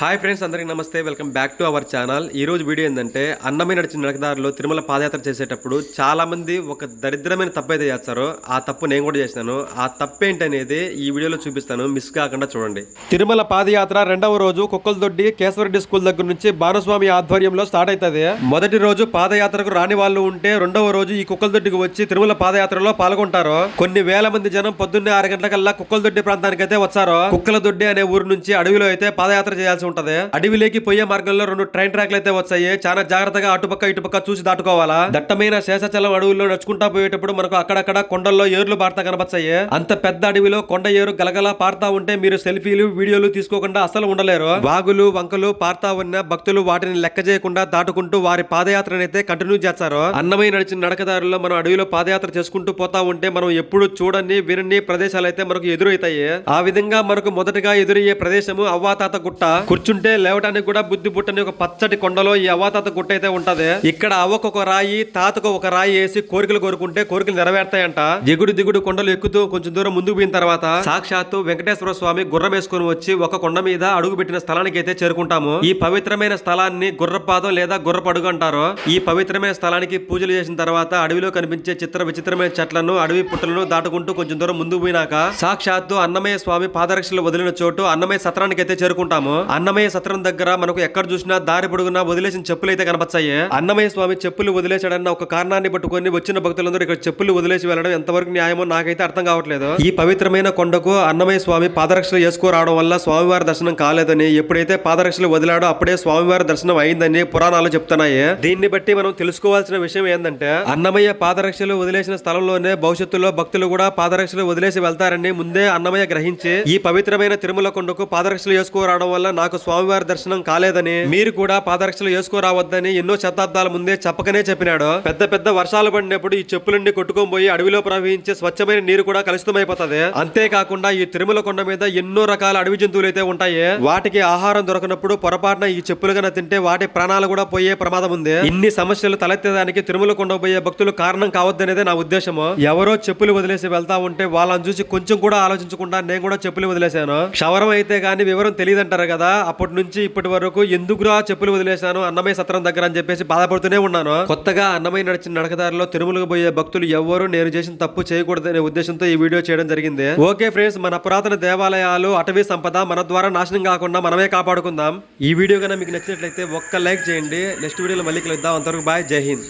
Hi friends అందరికీ నమస్తే. Welcome back to our channel. ఈ రోజు వీడియో ఏంటంటే అన్నమే నడిచిన నడకదారిలో తిరుమల పాదయాత్ర చేసేటప్పుడు చాలా మంది ఒక దరిద్రమైన తప్పు అయితే చేస్తారు ఆ తప్పు నేను కూడా చేశాను ఆ తప్పు ఏంటనేది ఈ వీడియోలో చూపిస్తాను. మిస్ కాకుండా చూడండి. తిరుమల పాదయాత్ర రెండవ రోజు కుక్కలదొడ్డి కేశవరెడ్డి స్కూల్ దగ్గర నుంచి బాలస్వామి ఆధ్వర్యంలో స్టార్ట్ అవుతుంది. మొదటి రోజు పాదయాత్రకు రాని వాళ్ళు ఉంటే రెండవ రోజు ఈ కుక్కలదొడ్డికి వచ్చి తిరుమల పాదయాత్రలో పాల్గొంటారు. కొన్ని వేల మంది జనం పొద్దున్నే ఆరు గంటలకల్లా కుక్కలదొడ్డి ప్రాంతానికి అయితే వచ్చారు. కుక్కలదొడ్డి అనే ఊరు నుంచి అడవిలో అయితే పాదయాత్ర చేయాల్సి ఉంటది? అడవిలోకి పోయే మార్గంలో రెండు ట్రైన్ ట్రాక్లు అయితే వచ్చాయి. చాలా జాగ్రత్తగా అటుపక్క ఇటుపక్క చూసి దాటుకోవాలా? దట్టమైన శేషాచలం అడవుల్లో నడుచుకుంటా పోయేటప్పుడు మనకు అక్కడక్కడ కొండల్లో ఏర్లు పారుతా కనపచ్చాయి అంత పెద్ద అడవిలో కొండ ఏరు గలగల పారుతా ఉంటే మీరు సెల్ఫీలు వీడియోలు తీసుకోకుండా అసలు ఉండలేరు. వాగులు వంకలు పారుతా ఉన్న భక్తులు వాటిని లెక్క చేయకుండా దాటుకుంటూ వారి పాదయాత్రనైతే కంటిన్యూ చేస్తారు. అన్నమై నడిచిన నడకదారుల్లో మనం అడవిలో పాదయాత్ర చేసుకుంటూ పోతా ఉంటే మనం ఎప్పుడు చూడని వినని ప్రదేశాలు అయితే మనకు ఎదురవుతాయి. ఆ విధంగా మనకు మొదటగా ఎదురయ్యే ప్రదేశము అవ్వాతాత గుట్ట. కూర్చుంటే లేవటానికి కూడా బుద్ధి పుట్టని ఒక పచ్చటి కొండలో ఈ అవాతాత గుట్ట అయితే ఉంటది. ఇక్కడ అవ్వకు ఒక రాయి తాతకు ఒక రాయి వేసి కోరికలు కోరుకుంటే కోరికలు నెరవేర్తాయంట. ఎగుడు దిగుడు కొండలు ఎక్కుతూ కొంచెం దూరం ముందుకు పోయిన తర్వాత సాక్షాత్తు వెంకటేశ్వర స్వామి గుర్రం వేసుకుని వచ్చి ఒక కొండ మీద అడుగు పెట్టిన స్థలానికి అయితే చేరుకుంటాము. ఈ పవిత్రమైన స్థలాన్ని గుర్రపాదం లేదా గుర్రపడుగు అంటారు. ఈ పవిత్రమైన స్థలానికి పూజలు చేసిన తర్వాత అడవిలో కనిపించే చిత్ర విచిత్రమైన చెట్లను అడవి పుట్టలను దాటుకుంటూ కొంచెం దూరం ముందుకు పోయినాక సాక్షాత్తు అన్నమయ్య స్వామి పాదరక్షలు వదిలిన చోటు అన్నమయ్య సత్రానికి అయితే చేరుకుంటాము. అన్నమయ్య సత్రం దగ్గర మనకు ఎక్కడ చూసినా దారి పొడుగునా వదిలేసిన చెప్పులు అయితే కనపచ్చాయి. అన్నమయ్య స్వామి చెప్పులు వదిలేశాడన్న ఒక కారణాన్ని పట్టుకొని వచ్చిన భక్తులందరూ ఇక్కడ చెప్పులు వదిలేసి వెళ్ళడం ఎంతవరకు న్యాయమో నాకైతే అర్థం కావట్లేదు. ఈ పవిత్రమైన కొండకు అన్నమయ్య స్వామి పాదరక్షలు వేసుకురావడం వల్ల స్వామివారి దర్శనం కాలేదని ఎప్పుడైతే పాదరక్షలు వదిలాడో అప్పుడే స్వామివారి దర్శనం అయిందని పురాణాలు చెప్తున్నాయి. దీన్ని బట్టి మనం తెలుసుకోవాల్సిన విషయం ఏంటంటే అన్నమయ్య పాదరక్షలు వదిలేసిన స్థలంలోనే భవిష్యత్తులో భక్తులు కూడా పాదరక్షలు వదిలేసి వెళ్తారని ముందే అన్నమయ్య గ్రహించి ఈ పవిత్రమైన తిరుమల కొండకు పాదరక్షలు వేసుకోరావడం వల్ల నాకు నాకు స్వామివారి దర్శనం కాలేదని మీరు కూడా పాదరక్షలు వేసుకోరావద్దని ఎన్నో శతాబ్దాల ముందే చెప్పకనే చెప్పినాడు. పెద్ద పెద్ద వర్షాలు పడినప్పుడు ఈ చెప్పులన్నీ కొట్టుకొని పోయి అడవిలో ప్రవహించే స్వచ్ఛమైన నీరు కూడా కలుషితమైపోతుంది. అంతేకాకుండా ఈ తిరుమల కొండ మీద ఎన్నో రకాల అడవి జంతువులు అయితే ఉంటాయి. వాటికి ఆహారం దొరకనప్పుడు పొరపాటున ఈ చెప్పులు కన్నా తింటే వాటి ప్రాణాలు కూడా పోయే ప్రమాదం ఉంది. ఇన్ని సమస్యలు తలెత్తేదానికి తిరుమల కొండ పోయే భక్తులు కారణం కావద్దనేదే నా ఉద్దేశము. ఎవరో చెప్పులు వదిలేసి వెళ్తా ఉంటే వాళ్ళని చూసి కొంచెం కూడా ఆలోచించకుండా నేను కూడా చెప్పులు వదిలేశాను. క్షవరం అయితే గానీ వివరం తెలియదంటారు కదా. అప్పటి నుంచి ఇప్పటి వరకు ఎందుకురా చెప్పులు వదిలేశాను అన్నమయ్య సత్రం దగ్గర అని చెప్పేసి బాధపడుతూనే ఉన్నాను. కొత్తగా అన్నమయ్య నడిచిన నడకదారిలో తిరుమలకు పోయే భక్తులు ఎవ్వరూ నేను చేసిన తప్పు చేయకూడదనే ఉద్దేశంతో ఈ వీడియో చేయడం జరిగింది. ఓకే ఫ్రెండ్స్ మన పురాతన దేవాలయాలు అటవీ సంపద మన ద్వారా నాశనం కాకుండా మనమే కాపాడుకుందాం. ఈ వీడియో కనుక మీకు నచ్చినట్లయితే ఒక్క లైక్ చేయండి. నెక్స్ట్ వీడియోలో మళ్ళీ కలుద్దాం. అంతవరకు బాయ్. జై హింద్.